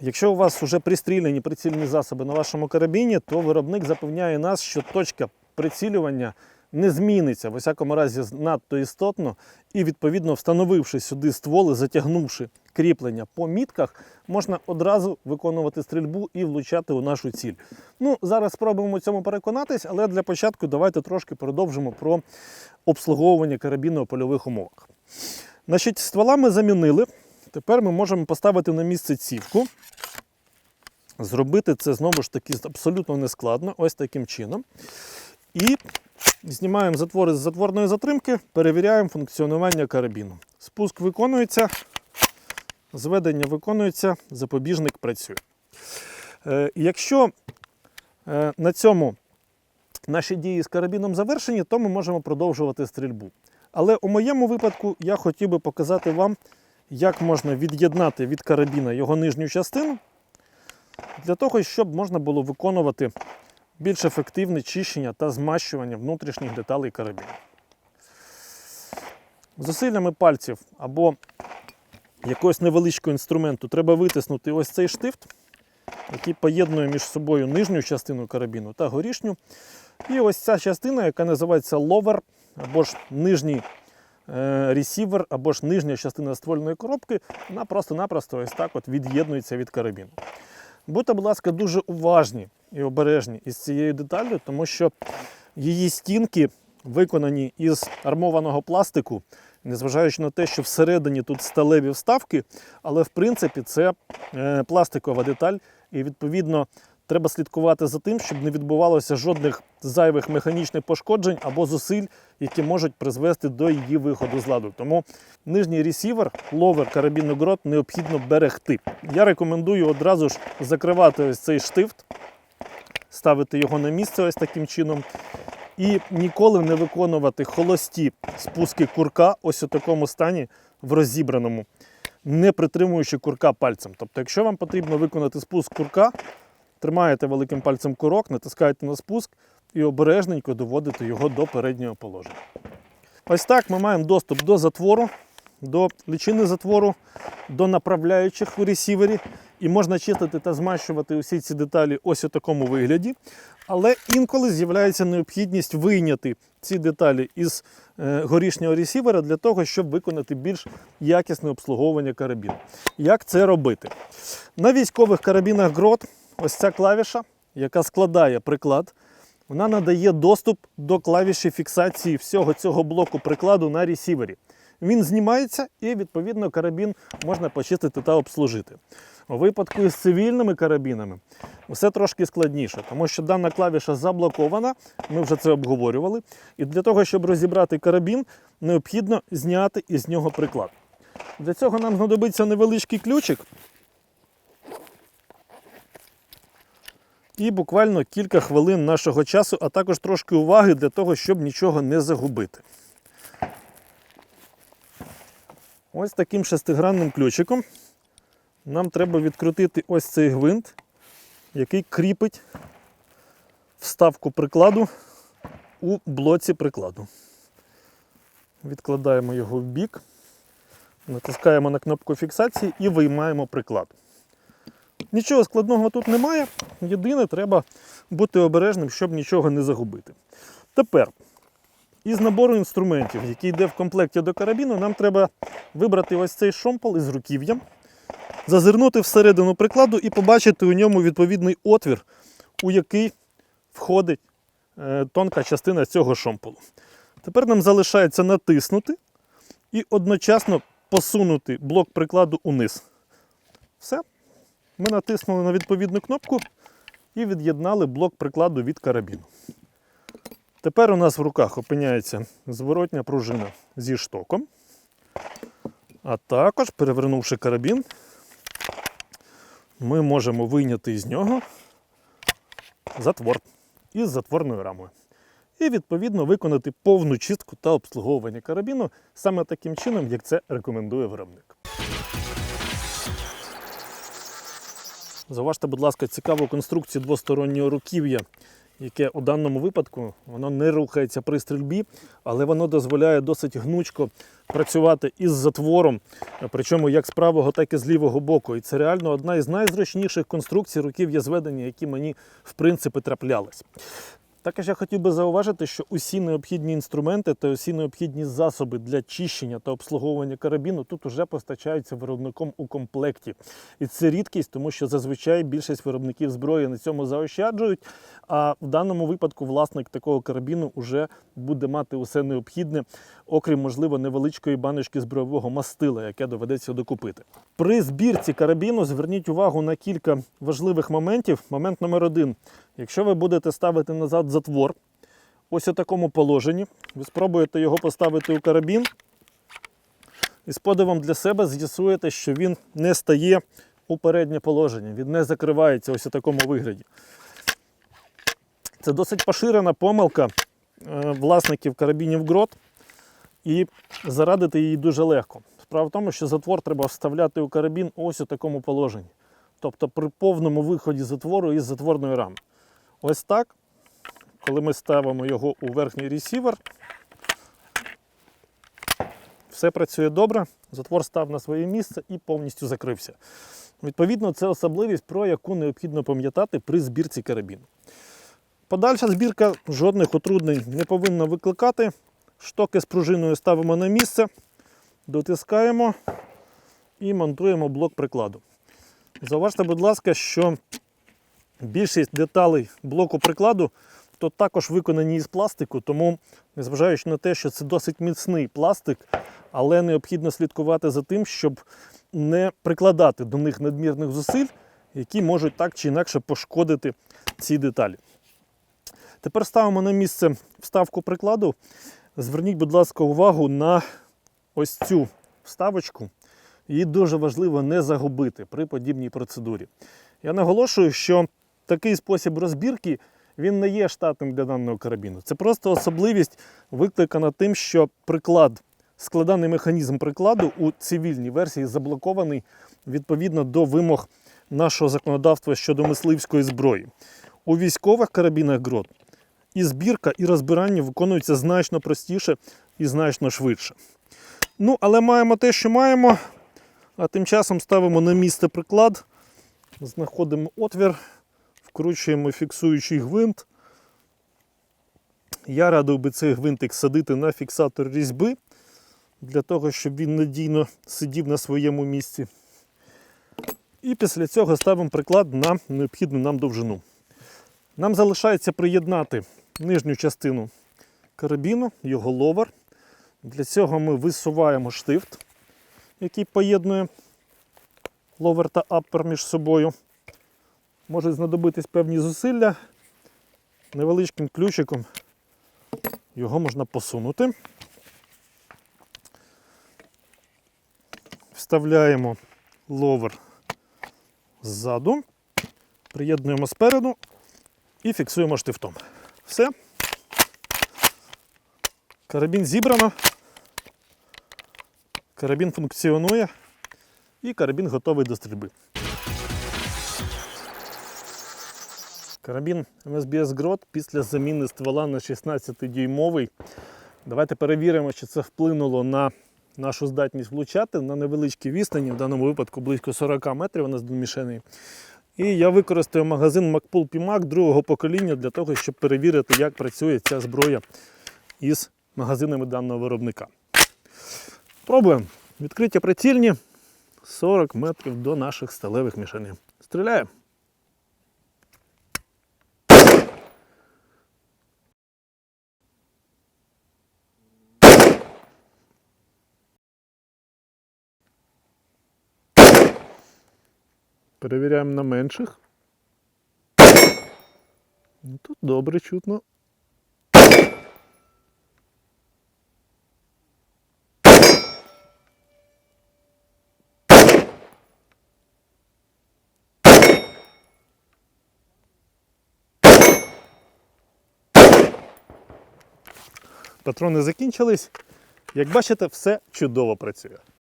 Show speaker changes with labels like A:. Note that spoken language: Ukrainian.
A: Якщо у вас вже пристріляні прицільні засоби на вашому карабіні, то виробник запевняє нас, що точка прицілювання не зміниться, в усякому разі надто істотно, і відповідно встановивши сюди стволи, затягнувши кріплення по мітках, можна одразу виконувати стрільбу і влучати у нашу ціль. Ну, зараз спробуємо цьому переконатись, але для початку давайте трошки продовжимо про обслуговування карабіну у польових умовах. Значить, ствола ми замінили. Тепер ми можемо поставити на місце цівку. Зробити це знову ж таки абсолютно нескладно, ось таким чином. І знімаємо затвори з затворної затримки, перевіряємо функціонування карабіну. Спуск виконується, зведення виконується, запобіжник працює. Е, якщо е, на цьому наші дії з карабіном завершені, то ми можемо продовжувати стрільбу. Але у моєму випадку я хотів би показати вам, як можна від'єднати від карабіна його нижню частину, для того, щоб можна було виконувати більш ефективне чищення та змащування внутрішніх деталей карабіну. Зусиллями пальців або якогось невеличкого інструменту треба витиснути ось цей штифт, який поєднує між собою нижню частину карабіну та горішню. І ось ця частина, яка називається ловер, або ж нижній ресівер, або ж нижня частина ствольної коробки, вона просто-напросто ось так от від'єднується від карабіну. Будьте, будь ласка, дуже уважні і обережні із цією деталлю, тому що її стінки виконані із армованого пластику, незважаючи на те, що всередині тут сталеві вставки, але в принципі це е, пластикова деталь, і відповідно треба слідкувати за тим, щоб не відбувалося жодних зайвих механічних пошкоджень або зусиль, які можуть призвести до її виходу з ладу. Тому нижній ресівер, ловер карабіну грот необхідно берегти. Я рекомендую одразу ж закривати ось цей штифт, ставити його на місце ось таким чином. І ніколи не виконувати холості спуски курка ось у такому стані в розібраному, не притримуючи курка пальцем. Тобто, якщо вам потрібно виконати спуск курка, тримаєте великим пальцем курок, натискаєте на спуск і обережненько доводите його до переднього положення. Ось так ми маємо доступ до затвору, до лічини затвору, до направляючих у ресівері. І можна чистити та змащувати усі ці деталі ось у такому вигляді. Але інколи з'являється необхідність вийняти ці деталі із е, горішнього ресівера для того, щоб виконати більш якісне обслуговування карабіну. Як це робити? На військових карабінах грот ось ця клавіша, яка складає приклад, вона надає доступ до клавіші фіксації всього цього блоку прикладу на ресівері. Він знімається і, відповідно, карабін можна почистити та обслужити. У випадку із цивільними карабінами все трошки складніше, тому що дана клавіша заблокована, ми вже це обговорювали. І для того, щоб розібрати карабін, необхідно зняти із нього приклад. Для цього нам знадобиться невеличкий ключик. І буквально кілька хвилин нашого часу, а також трошки уваги для того, щоб нічого не загубити. Ось таким шестигранним ключиком нам треба відкрутити ось цей гвинт, який кріпить вставку прикладу у блоці прикладу. Відкладаємо його в бік, натискаємо на кнопку фіксації і виймаємо приклад. Нічого складного тут немає. Єдине, треба бути обережним, щоб нічого не загубити. Тепер, із набору інструментів, який йде в комплекті до карабіну, нам треба вибрати ось цей шомпол із руків'ям, зазирнути всередину прикладу і побачити у ньому відповідний отвір, у який входить е, тонка частина цього шомполу. Тепер нам залишається натиснути і одночасно посунути блок прикладу униз. Все. Ми натиснули на відповідну кнопку і від'єднали блок прикладу від карабіну. Тепер у нас в руках опиняється зворотня пружина зі штоком. А також, перевернувши карабін, ми можемо вийняти із нього затвор із затворною рамою. І відповідно виконати повну чистку та обслуговування карабіну саме таким чином, як це рекомендує виробник. Зауважте, будь ласка, цікаву конструкцію двостороннього руків'я, яке у даному випадку воно не рухається при стрільбі, але воно дозволяє досить гнучко працювати із затвором, причому як з правого, так і з лівого боку. І це реально одна із найзручніших конструкцій руків'я зведення, які мені в принципі траплялись. Також я хотів би зауважити, що усі необхідні інструменти та усі необхідні засоби для чищення та обслуговування карабіну тут уже постачаються виробником у комплекті. І це рідкість, тому що зазвичай більшість виробників зброї на цьому заощаджують. А в даному випадку власник такого карабіну вже буде мати усе необхідне, окрім можливо невеличкої баночки збройового мастила, яке доведеться докупити. При збірці карабіну зверніть увагу на кілька важливих моментів. Момент номер один. Якщо ви будете ставити назад затвор, ось у такому положенні, ви спробуєте його поставити у карабін, і з подивом для себе з'ясуєте, що він не стає у переднє положення, він не закривається ось у такому вигляді. Це досить поширена помилка е, власників карабінів грот, і зарадити її дуже легко. Справа в тому, що затвор треба вставляти у карабін ось у такому положенні. Тобто при повному виході затвору із затворної рами. Ось так, коли ми ставимо його у верхній ресівер, все працює добре, затвор став на своє місце і повністю закрився. Відповідно, це особливість, про яку необхідно пам'ятати при збірці карабіну. Подальша збірка жодних утруднень не повинна викликати. Штоки з пружиною ставимо на місце, дотискаємо і монтуємо блок прикладу. Зауважте, будь ласка, що більшість деталей блоку прикладу то також виконані із пластику, тому, незважаючи на те, що це досить міцний пластик, але необхідно слідкувати за тим, щоб не прикладати до них надмірних зусиль, які можуть так чи інакше пошкодити ці деталі. Тепер ставимо на місце вставку прикладу. Зверніть, будь ласка, увагу на ось цю вставочку. Її дуже важливо не загубити при подібній процедурі. Я наголошую, що такий спосіб розбірки він не є штатним для даного карабіну. Це просто особливість викликана тим, що приклад, складаний механізм прикладу у цивільній версії заблокований відповідно до вимог нашого законодавства щодо мисливської зброї. У військових карабінах ГРОТ і збірка, і розбирання виконуються значно простіше і значно швидше. Ну, але маємо те, що маємо. А тим часом ставимо на місце приклад, знаходимо отвір, вкручуємо фіксуючий гвинт. Я радив би цей гвинтик садити на фіксатор різьби, для того, щоб він надійно сидів на своєму місці. І після цього ставимо приклад на необхідну нам довжину. Нам залишається приєднати нижню частину карабіну, його ловер. Для цього ми висуваємо штифт, який поєднує ловер та аппер між собою. Можуть знадобитись певні зусилля. Невеличким ключиком його можна посунути. Вставляємо ловер ззаду, приєднуємо спереду і фіксуємо штифтом. Все. Карабін зібрано. Карабін функціонує і карабін готовий до стрільби. Карабін МСБС Грот після заміни ствола на 16-дюймовий. Давайте перевіримо, чи це вплинуло на нашу здатність влучати на невеличкій відстані, в даному випадку близько 40 метрів у нас до мішени. І я використаю магазин MacPool PMAC другого покоління для того, щоб перевірити, як працює ця зброя із магазинами даного виробника. Пробуємо. Відкриття прицільні 40 метрів до наших сталевих мішеней. Стріляємо. Перевіряємо на менших. Ну, Тут добре чутно. Патрони закінчились. Як бачите, все чудово працює.